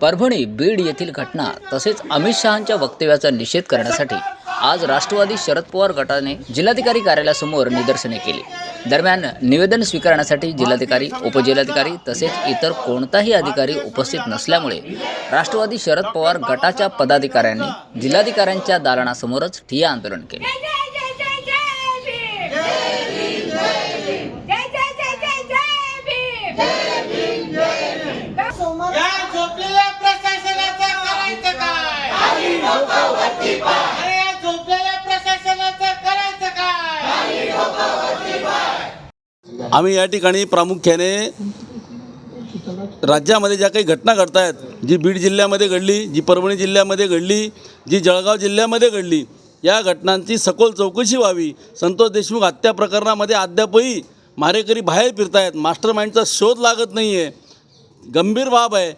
परभणी बीड येथील घटना तसेच अमित शहांच्या वक्तव्याचा निषेध करण्यासाठी आज राष्ट्रवादी शरद पवार गटाने जिल्हाधिकारी कार्यालयासमोर निदर्शने केली. दरम्यान निवेदन स्वीकारण्यासाठी जिल्हाधिकारी उपजिल्हाधिकारी तसेच इतर कोणताही अधिकारी उपस्थित नसल्यामुळे राष्ट्रवादी शरद पवार गटाच्या पदाधिकाऱ्यांनी जिल्हाधिकाऱ्यांच्या दालनासमोरच ठिय्या आंदोलन केले. आम्ही या ठिकाणी प्रामुख्याने राज्यामध्ये ज्या काही घटना घडत आहेत जी बीड जिल्ह्यामध्ये घडली जी परभणी जिल्ह्यामध्ये घडली जी जळगाव जिल्ह्यामध्ये घडली या घटनांची सखोल चौकशी व्हावी. संतोष देशमुख हत्या प्रकरणामध्ये अद्यापही मारेकरी बाहेर फिरतायत मास्टर माइंडचा शोध लागत नाही आहे गंभीर बाब आहे.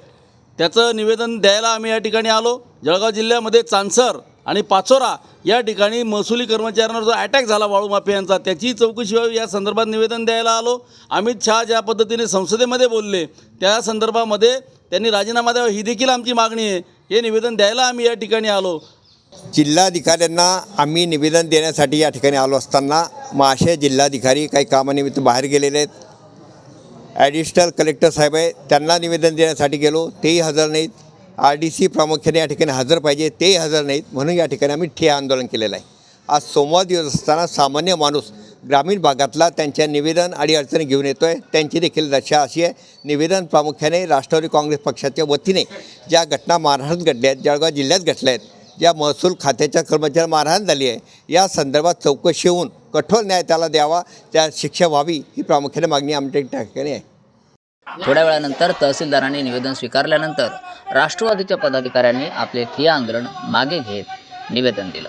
त्याचं निवेदन द्यायला आम्ही या ठिकाणी आलो. जळगाव जिल्ह्यामध्ये चांसर आणि पाचोरा या ठिकाणी महसुली कर्मचाऱ्यांवर जो अटॅक झाला वाळू माफियांचा त्याची चौकशी व्हावी या संदर्भात निवेदन द्यायला आलो. अमित शहा ज्या पद्धतीने संसदेमध्ये बोलले त्या संदर्भामध्ये त्यांनी राजीनामा द्यावा ही देखील आमची मागणी आहे. हे निवेदन द्यायला आम्ही या ठिकाणी आलो. जिल्हाधिकाऱ्यांना आम्ही निवेदन देण्यासाठी या ठिकाणी आलो असताना महाशय जिल्हाधिकारी काही कामानिमित्त बाहेर गेलेले आहेत. ॲडिशनल कलेक्टर साहेब आहे त्यांना निवेदन देण्यासाठी गेलो तेही हजर नाहीत. आर डी सी प्रामुख्याने या ठिकाणी हजर पाहिजे ते हजर नाहीत. म्हणून या ठिकाणी आम्ही ठिय्या आंदोलन केलेलं आहे. आज सोमवार दिवस असताना सामान्य माणूस ग्रामीण भागातला त्यांच्या निवेदन आणि अडचणी घेऊन येतो आहे त्यांची देखील दशा अशी आहे. निवेदन प्रामुख्याने राष्ट्रवादी काँग्रेस पक्षाच्या वतीने ज्या घटना महाराष्ट्रात घडल्या आहेत जळगाव जिल्ह्यात घडल्या आहेत ज्या महसूल खात्याच्या कर्मचारी मारहाण झाली आहे या संदर्भात चौकशी होऊन कठोर न्याय त्याला द्यावा त्या शिक्षा व्हावी ही प्रामुख्याने मागणी आमच्या ठिकाणी आहे. थोड्या वेळानंतर तहसीलदारांनी निवेदन स्वीकारल्यानंतर राष्ट्रवादीच्या पदाधिकाऱ्यांनी आपले ठिय्या आंदोलन मागे घेत निवेदन दिलं.